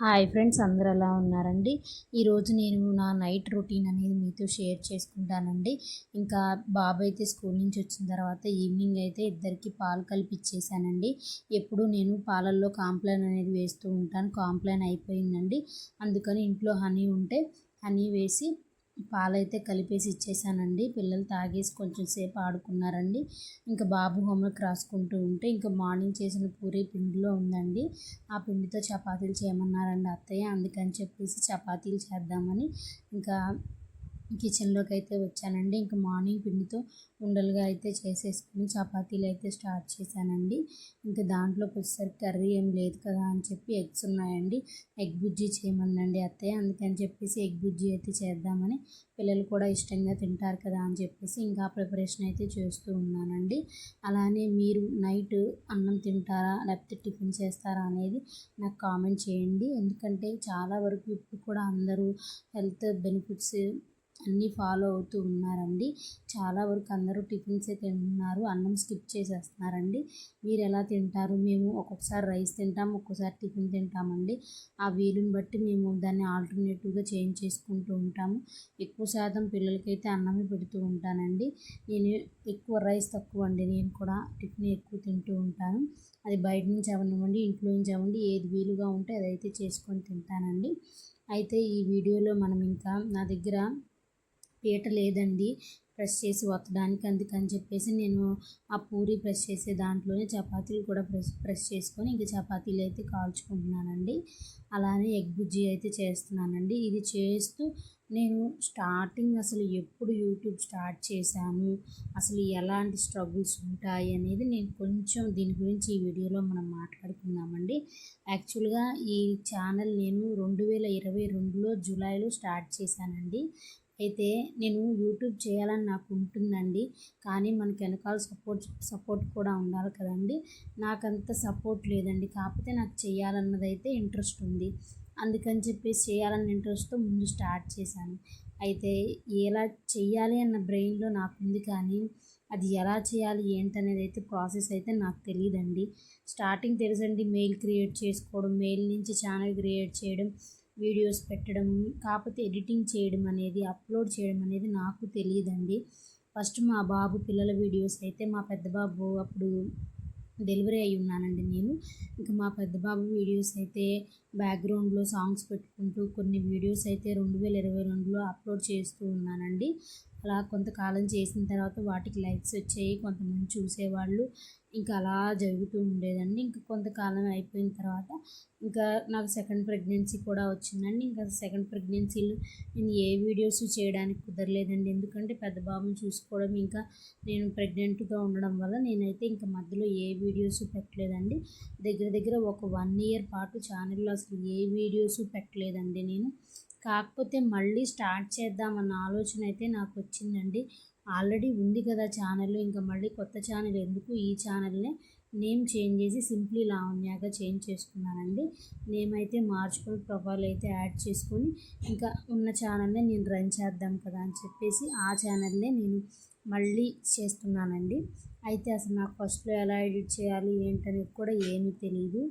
Hi friends అందరు ఎలా ఉన్నారండి? ఈరోజు నేను నా నైట్ రొటీన్ అనేది మీతో షేర్ చేసుకుంటానండి. ఇంకా బాబు అయితే స్కూల్ నుంచి వచ్చిన తర్వాత ఈవినింగ్ అయితే ఇద్దరికి పాలు కలిపిచ్చేసానండి. ఎప్పుడూ ఎప్పుడు నేను పాలల్లో కాంప్లైన్ అనేది వేస్తూ ఉంటాను. కాంప్లైన్ అయిపోయిందండి. అందుకని ఇంట్లో హనీ ఉంటే హనీ వేసి పాలైతే కలిపేసి ఇచ్చేసానండి. పిల్లలు తాగేసి కొంచెం సేపు ఆడుకున్నారండి. ఇంకా బాబు హోంవర్క్ రాసుకుంటూ ఉంటే ఇంకా మార్నింగ్ చేసిన పూరి పిండిలో ఉందండి. ఆ పిండితో చపాతీలు చేయమన్నారండి అత్తయ్య. అందుకని చెప్పేసి చపాతీలు చేద్దామని ఇంకా కిచెన్లోకి అయితే వచ్చానండి. ఇంకా మార్నింగ్ పిండితో ఉండలుగా అయితే చేసేసుకుని చపాతీలు అయితే స్టార్ట్ చేశానండి. ఇంకా దాంట్లోకి వచ్చేసరికి కర్రీ ఏం లేదు కదా అని చెప్పి ఎగ్స్ ఉన్నాయండి. ఎగ్ బుజ్జి చేయమనండి అత్తయ్య. అందుకని చెప్పేసి ఎగ్ బుజ్జి అయితే చేద్దామని పిల్లలు కూడా ఇష్టంగా తింటారు కదా అని చెప్పేసి ఇంకా ప్రిపరేషన్ అయితే చేస్తూ ఉన్నానండి. అలానే మీరు నైట్ అన్నం తింటారా లేకపోతే టిఫిన్ చేస్తారా అనేది నాకు కామెంట్ చేయండి. ఎందుకంటే చాలా వరకు ఇప్పుడు కూడా అందరూ హెల్త్ బెనిఫిట్స్ అన్నీ ఫాలో అవుతూ ఉన్నారండి. చాలా వరకు అందరూ టిఫిన్సే తింటున్నారు అన్నం స్కిప్ చేసేస్తున్నారండి. మీరు ఎలా తింటారు? మేము ఒక్కొక్కసారి రైస్ తింటాం ఒక్కొక్కసారి టిఫిన్ తింటామండి. ఆ వీలుని బట్టి మేము దాన్ని ఆల్టర్నేటివ్గా చేంజ్ చేసుకుంటూ ఉంటాము. ఎక్కువ శాతం పిల్లలకైతే అన్నమే పెడుతూ ఉంటానండి. నేను ఎక్కువ రైస్ తక్కువ అండి నేను కూడా టిఫిన్ ఎక్కువ తింటూ ఉంటాను. అది బయట నుంచి అవనివ్వండి ఇంట్లో నుంచి అవ్వండి ఏది వీలుగా ఉంటే అదైతే చేసుకొని తింటానండి. అయితే ఈ వీడియోలో మనం ఇంకా నా దగ్గర పీట లేదండి. ప్రెస్ చేసి వత్తడానికి అందుకని చెప్పేసి నేను ఆ పూరి ప్రెస్ చేసే దాంట్లోనే చపాతీలు కూడా ప్రెస్ ప్రెస్ చేసుకొని ఇంక చపాతీలు అయితే కాల్చుకుంటున్నానండి. అలానే ఎగ్ బుజ్జి అయితే చేస్తున్నానండి. ఇది చేస్తూ నేను స్టార్టింగ్ అసలు ఎప్పుడు యూట్యూబ్ స్టార్ట్ చేశాను అసలు ఎలాంటి స్ట్రగుల్స్ ఉంటాయి అనేది నేను కొంచెం దీని గురించి ఈ వీడియోలో మనం మాట్లాడుకుందామండి. యాక్చువల్గా ఈ ఛానల్ నేను రెండు వేల ఇరవై రెండులో జూలైలో స్టార్ట్ చేశానండి. అయితే నేను యూట్యూబ్ చేయాలని నాకు ఉంటుందండి. కానీ మనకి వెనకాల సపోర్ట్ సపోర్ట్ కూడా ఉండాలి కదండి. నాకంత సపోర్ట్ లేదండి. కాకపోతే నాకు చేయాలన్నది అయితే ఇంట్రెస్ట్ ఉంది. అందుకని చెప్పేసి చేయాలన్న ఇంట్రెస్ట్తో ముందు స్టార్ట్ చేశాను. అయితే ఎలా చేయాలి అన్న బ్రెయిన్లో నాకు ఉంది కానీ అది ఎలా చేయాలి ఏంటనేది అయితే ప్రాసెస్ అయితే నాకు తెలియదండి స్టార్టింగ్ తెలుసండి మెయిల్ క్రియేట్ చేసుకోవడం మెయిల్ నుంచి ఛానల్ క్రియేట్ చేయడం. వీడియోస్ పెట్టడం కాకపోతే ఎడిటింగ్ చేయడం అనేది అప్లోడ్ చేయడం అనేది నాకు తెలియదండి. ఫస్ట్ మా బాబు పిల్లల వీడియోస్ అయితే మా పెద్ద బాబు అప్పుడు డెలివరీ అయి ఉన్నానండి నేను. ఇంకా మా పెద్ద బాబు వీడియోస్ అయితే బ్యాక్గ్రౌండ్లో సాంగ్స్ పెట్టుకుంటూ కొన్ని వీడియోస్ అయితే రెండు వేల ఇరవై రెండులో అప్లోడ్ చేస్తూ ఉన్నానండి. అలా కొంతకాలం చేసిన తర్వాత వాటికి లైక్స్ వచ్చాయి కొంతమంది చూసేవాళ్ళు. ఇంకా అలా జరుగుతూ ఉండేదండి. ఇంకా కొంతకాలం అయిపోయిన తర్వాత ఇంకా నాకు సెకండ్ ప్రెగ్నెన్సీ కూడా వచ్చిందండి. ఇంకా సెకండ్ ప్రెగ్నెన్సీలో నేను ఏ వీడియోస్ చేయడానికి కుదరలేదండి. ఎందుకంటే పెద్ద బాబుని చూసుకోవడం ఇంకా నేను ప్రెగ్నెంట్గా ఉండడం వల్ల నేనైతే ఇంకా మధ్యలో ఏ వీడియోస్ పెట్టలేదండి. దగ్గర దగ్గర ఒక వన్ ఇయర్ పాటు ఛానల్లో అసలు ఏ వీడియోస్ పెట్టలేదండి నేను. కాకపోతే మళ్ళీ స్టార్ట్ చేద్దామన్న ఆలోచన అయితే నాకు వచ్చిందండి ఆల్రెడీ ఉంది కదా ఛానల్ ఇంకా మళ్ళీ కొత్త ఛానల్ ఎందుకు? ఈ ఛానల్నే నేమ్ చేంజ్ చేసి సింప్లీ లావణ్యాగా చేంజ్ చేసుకున్నానండి. నేమ్ అయితే మార్చుకొని ప్రొఫైల్ అయితే యాడ్ చేసుకొని ఇంకా ఉన్న ఛానల్నే నేను రన్ చేద్దాం కదా అని చెప్పేసి ఆ ఛానల్నే నేను మళ్ళీ చేస్తున్నానండి. అయితే అసలు నాకు ఫస్ట్లో ఎలా ఎడిట్ చేయాలి ఏంటనేది కూడా ఏమీ తెలియదు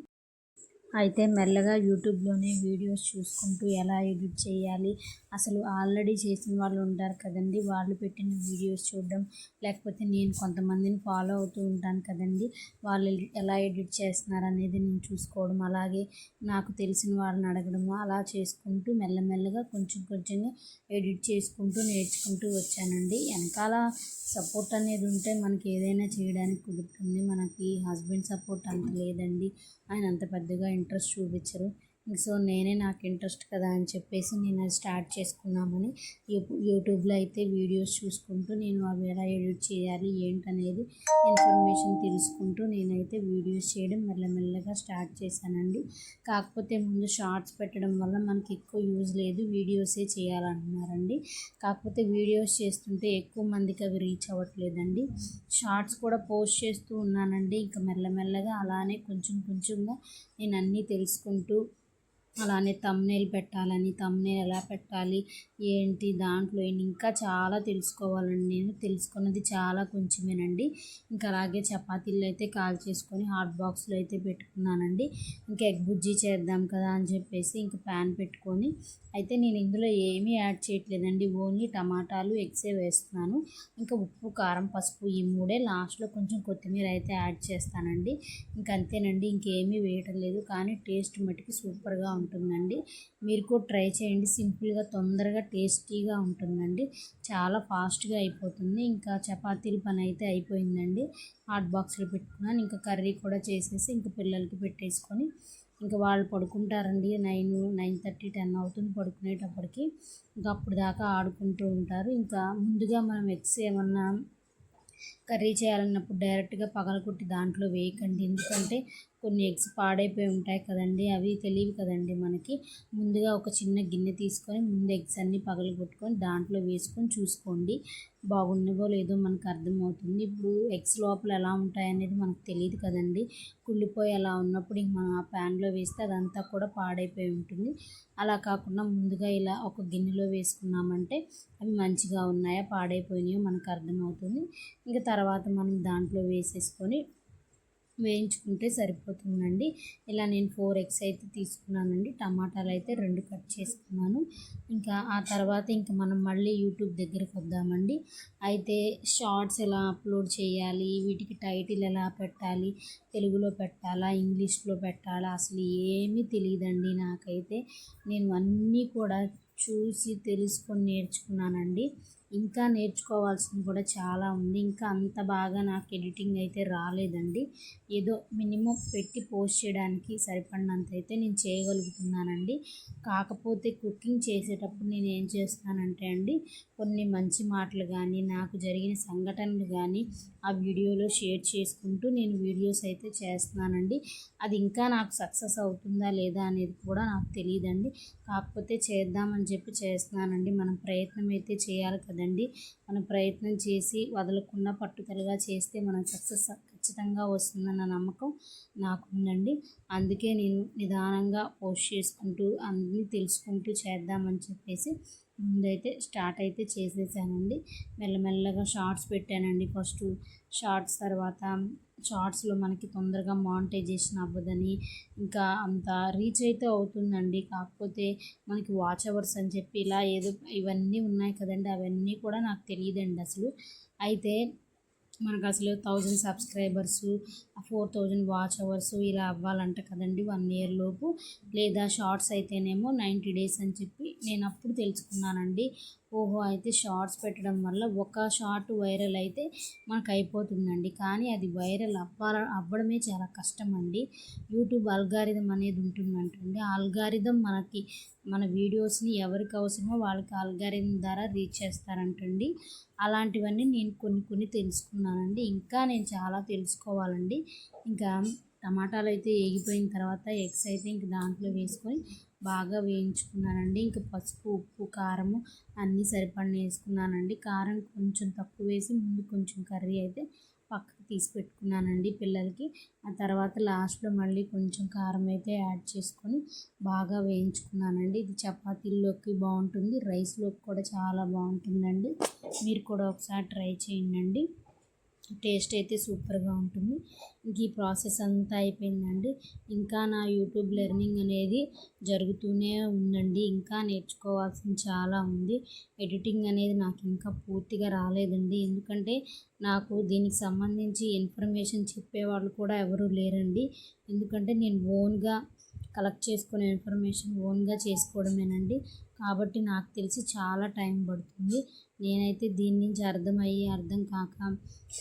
అయితే మెల్లగా యూట్యూబ్లోనే వీడియోస్ చూసుకుంటూ ఎలా ఎడిట్ చేయాలి అసలు ఆల్రెడీ చేసిన వాళ్ళు ఉంటారు కదండి. వాళ్ళు పెట్టిన వీడియోస్ చూడడం లేకపోతే నేను కొంతమందిని ఫాలో అవుతూ ఉంటాను కదండి. వాళ్ళు ఎలా ఎడిట్ చేస్తున్నారు అనేది నేను చూసుకోవడం అలాగే నాకు తెలిసిన వాళ్ళని అడగడము అలా చేసుకుంటూ మెల్లమెల్లగా కొంచెం కొంచెంగా ఎడిట్ చేసుకుంటూ నేర్చుకుంటూ వచ్చానండి. వెనకాల సపోర్ట్ అనేది ఉంటే మనకి ఏదైనా చేయడానికి కుదురుతుంది. మనకి హస్బెండ్ సపోర్ట్ అంత లేదండి. ఆయన అంత పెద్దగా ఇంట్రెస్ట్ చూపించరు. సో నేనే నాకు ఇంట్రెస్ట్ కదా అని చెప్పేసి నేను అది స్టార్ట్ చేసుకున్నామని యూట్యూబ్లో అయితే వీడియోస్ చూసుకుంటూ నేను అవి ఎలా ఎడిట్ చేయాలి ఏంటనేది ఇన్ఫర్మేషన్ తెలుసుకుంటూ నేనైతే వీడియోస్ చేయడం మెల్లమెల్లగా స్టార్ట్ చేశానండి. కాకపోతే ముందు షార్ట్స్ పెట్టడం వల్ల మనకి ఎక్కువ యూజ్ లేదు వీడియోసే చేయాలంటున్నారండి కాకపోతే వీడియోస్ చేస్తుంటే ఎక్కువ మందికి అవి రీచ్ అవ్వట్లేదండి. షార్ట్స్ కూడా పోస్ట్ చేస్తూ ఉన్నానండి. ఇంకా మెల్లమెల్లగా అలానే కొంచెం కొంచెంగా నేను అన్నీ తెలుసుకుంటూ అలానే తమ్నేల్ పెట్టాలని తమ్నేల్ ఎలా పెట్టాలి ఏంటి దాంట్లో ఏంటి ఇంకా చాలా తెలుసుకోవాలండి. నేను తెలుసుకున్నది చాలా కొంచెమేనండి. ఇంకా అలాగే చపాతీలు అయితే కాల్ చేసుకొని హాట్ బాక్స్లో అయితే పెట్టుకున్నానండి. ఇంకా ఎగ్ బుజ్జి చేద్దాం కదా అని చెప్పేసి ఇంకా ప్యాన్ పెట్టుకొని అయితే నేను ఇందులో ఏమీ యాడ్ చేయట్లేదండి. ఓన్లీ టమాటాలు ఎగ్సే వేస్తున్నాను. ఇంకా ఉప్పు కారం పసుపు ఈ మూడే లాస్ట్లో కొంచెం కొత్తిమీర అయితే యాడ్ చేస్తానండి. ఇంక అంతేనండి ఇంకేమీ వేయటం లేదు. కానీ టేస్ట్ మట్టుకు సూపర్గా ఉంది ఉంటుందండి. మీరు కూడా ట్రై చేయండి. సింపుల్గా తొందరగా టేస్టీగా ఉంటుందండి. చాలా ఫాస్ట్గా అయిపోతుంది. ఇంకా చపాతీల పని అయితే అయిపోయిందండి. హాట్ బాక్స్లో పెట్టుకున్నాను. ఇంకా కర్రీ కూడా చేసేసి ఇంకా పిల్లలకి పెట్టేసుకొని ఇంకా వాళ్ళు పడుకుంటారండి. నైన్ నైన్ థర్టీ టెన్ అవుతుంది పడుకునేటప్పటికి. ఇంకా అప్పుడు దాకా ఆడుకుంటూ ఉంటారు. ఇంకా ముందుగా మనం ఎగ్స్ ఏమన్నా కర్రీ చేయాలన్నప్పుడు డైరెక్ట్గా పగలగొట్టి దాంట్లో వేయకండి. ఎందుకంటే కొన్ని ఎగ్స్ పాడైపోయి ఉంటాయి కదండి అవి తెలియవు కదండి మనకి. ముందుగా ఒక చిన్న గిన్నె తీసుకొని ముందు ఎగ్స్ అన్నీ పగలగొట్టుకొని దాంట్లో వేసుకొని చూసుకోండి. బాగున్నవో లేదో మనకు అర్థమవుతుంది. ఇప్పుడు ఎగ్స్ లోపల ఎలా ఉంటాయనేది మనకు తెలియదు కదండి. కుళ్ళిపోయి అలా ఉన్నప్పుడు ఇంక మనం ఆ ప్యాన్లో వేస్తే అదంతా కూడా పాడైపోయి ఉంటుంది. అలా కాకుండా ముందుగా ఇలా ఒక గిన్నెలో వేసుకున్నామంటే అవి మంచిగా ఉన్నాయా పాడైపోయినాయో మనకు అర్థమవుతుంది. ఇంకా తర్వాత మనం దాంట్లో వేసేసుకొని వేయించుకుంటే సరిపోతుందండి. ఇలా నేను ఫోర్ ఎగ్స్ అయితే తీసుకున్నానండి. టమాటాలు అయితే రెండు కట్ చేసుకున్నాను. ఇంకా ఆ తర్వాత ఇంకా మనం మళ్ళీ యూట్యూబ్ దగ్గరికి వద్దామండి. అయితే షార్ట్స్ ఎలా అప్లోడ్ చేయాలి? వీటికి టైటిల్ ఎలా పెట్టాలి? తెలుగులో పెట్టాలా? ఇంగ్లీష్లో పెట్టాలా? అసలు ఏమీ తెలియదండి నాకైతే. నేను అన్నీ కూడా చూసి తెలుసుకొని నేర్చుకున్నానండి. ఇంకా నేర్చుకోవాల్సింది కూడా చాలా ఉంది. ఇంకా అంత బాగా నాకు ఎడిటింగ్ అయితే రాలేదండి. ఏదో మినిమం పెట్టి పోస్ట్ చేయడానికి సరిపడినంత అయితే నేను చేయగలుగుతున్నానండి. కాకపోతే కుకింగ్ చేసేటప్పుడు నేను ఏం చేస్తానంటే అండి కొన్ని మంచి మాటలు కానీ నాకు జరిగిన సంఘటనలు కానీ ఆ వీడియోలో షేర్ చేసుకుంటూ నేను వీడియోస్ అయితే చేస్తున్నానండి. అది ఇంకా నాకు సక్సెస్ అవుతుందా లేదా అనేది కూడా నాకు తెలియదండి కాకపోతే చేద్దామని చెప్పి చేస్తున్నానండి. మనం ప్రయత్నం అయితే చేయాలి కదండి. మనం ప్రయత్నం చేసి వదలకుండా పట్టుదలగా చేస్తే మనం సక్సెస్ ఖచ్చితంగా వస్తుందన్న నమ్మకం నాకు ఉందండి అందుకే నేను నిదానంగా పోస్ట్ చేసుకుంటూ అన్నీ తెలుసుకుంటూ చేద్దామని చెప్పేసి ముందైతే స్టార్ట్ అయితే చేసేసానండి. మెల్లమెల్లగా షార్ట్స్ పెట్టానండి. ఫస్ట్ షార్ట్స్ తర్వాత షార్ట్స్లో మనకి తొందరగా మానిటైజేషన్ అవ్వదని ఇంకా అంత రీచ్ అయితే అవుతుందండి. కాకపోతే మనకి వాచ్ అవర్స్ అని చెప్పి ఇలా ఏదో ఇవన్నీ ఉన్నాయి కదండి. అవన్నీ కూడా నాకు తెలియదండి అసలు. అయితే మనకు అసలు thousand subscribers four thousand watch hours ఇలా అవ్వాలంట కదండి వన్ ఇయర్ లోపు. లేదా షార్ట్స్ అయితేనేమో నైంటీ డేస్ అని చెప్పి నేను అప్పుడు తెలుసుకున్నానండి. ఓహో అయితే షార్ట్స్ పెట్టడం వల్ల ఒక షార్ట్ వైరల్ అయితే మనకు అయిపోతుందండి కానీ అది వైరల్ అవ్వాల అవ్వడమే చాలా కష్టం అండి యూట్యూబ్ అల్గారిథం అనేది ఉంటుందంటండి. ఆ అల్గారిథం మనకి మన వీడియోస్ని ఎవరికి అవసరమో వాళ్ళకి అల్గారిథం ద్వారా రీచ్ చేస్తారంటండి. అలాంటివన్నీ నేను కొన్ని కొన్ని తెలుసుకున్నానండి. ఇంకా నేను చాలా తెలుసుకోవాలండి. ఇంకా టమాటాలు అయితే వేగిపోయిన తర్వాత ఎగ్స్ అయితే ఇంక దాంట్లో వేసుకొని బాగా వేయించుకున్నానండి. ఇంకా పసుపు ఉప్పు కారము అన్నీ సరిపడిన వేసుకున్నానండి. కారం కొంచెం తక్కువ వేసి ముందు కొంచెం కర్రీ అయితే పక్కకు తీసి పెట్టుకున్నానండి పిల్లలకి. ఆ తర్వాత లాస్ట్లో మళ్ళీ కొంచెం కారం అయితే యాడ్ చేసుకొని బాగా వేయించుకున్నానండి. ఇది చపాతీల్లోకి బాగుంటుంది రైస్లోకి కూడా చాలా బాగుంటుందండి. మీరు కూడా ఒకసారి ట్రై చేయండి టేస్ట్ అయితే సూపర్గా ఉంటుంది. ఇంక ఈ ప్రాసెస్ అంతా అయిపోయిందండి. ఇంకా నా యూట్యూబ్ లెర్నింగ్ అనేది జరుగుతూనే ఉందండి. ఇంకా నేర్చుకోవాల్సింది చాలా ఉంది. ఎడిటింగ్ అనేది నాకు ఇంకా పూర్తిగా రాలేదండి. ఎందుకంటే నాకు దీనికి సంబంధించి ఇన్ఫర్మేషన్ చెప్పేవాళ్ళు కూడా ఎవరు లేరండి. ఎందుకంటే నేను ఓన్గా కలెక్ట్ చేసుకునే ఇన్ఫర్మేషన్ ఓన్గా చేసుకోవడమేనండి. కాబట్టి నాకు తెలిసి చాలా టైం పడుతుంది. నేనైతే దీని నుంచి అర్థమయ్యి అర్థం కాక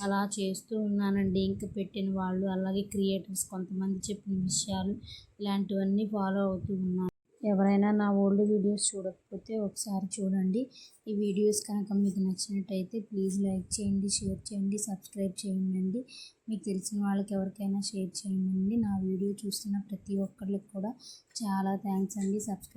అలా చేస్తూ ఉన్నానండి. ఇంకా పెట్టిన వాళ్ళు అలాగే క్రియేటర్స్ కొంతమంది చెప్పిన విషయాలు ఇలాంటివన్నీ ఫాలో అవుతూ ఉన్నాను ఎవరైనా నా ఓల్డ్ వీడియోస్ చూడకపోతే ఒకసారి చూడండి. ఈ వీడియోస్ కనుక మీకు నచ్చినట్టయితే ప్లీజ్ లైక్ చేయండి షేర్ చేయండి సబ్స్క్రైబ్ చేయండి మీకు తెలిసిన వాళ్ళకి ఎవరికైనా షేర్ చేయండి నా వీడియో చూస్తున్న ప్రతి ఒక్కరికి కూడా చాలా థ్యాంక్స్ అండి. సబ్స్క్రైబ్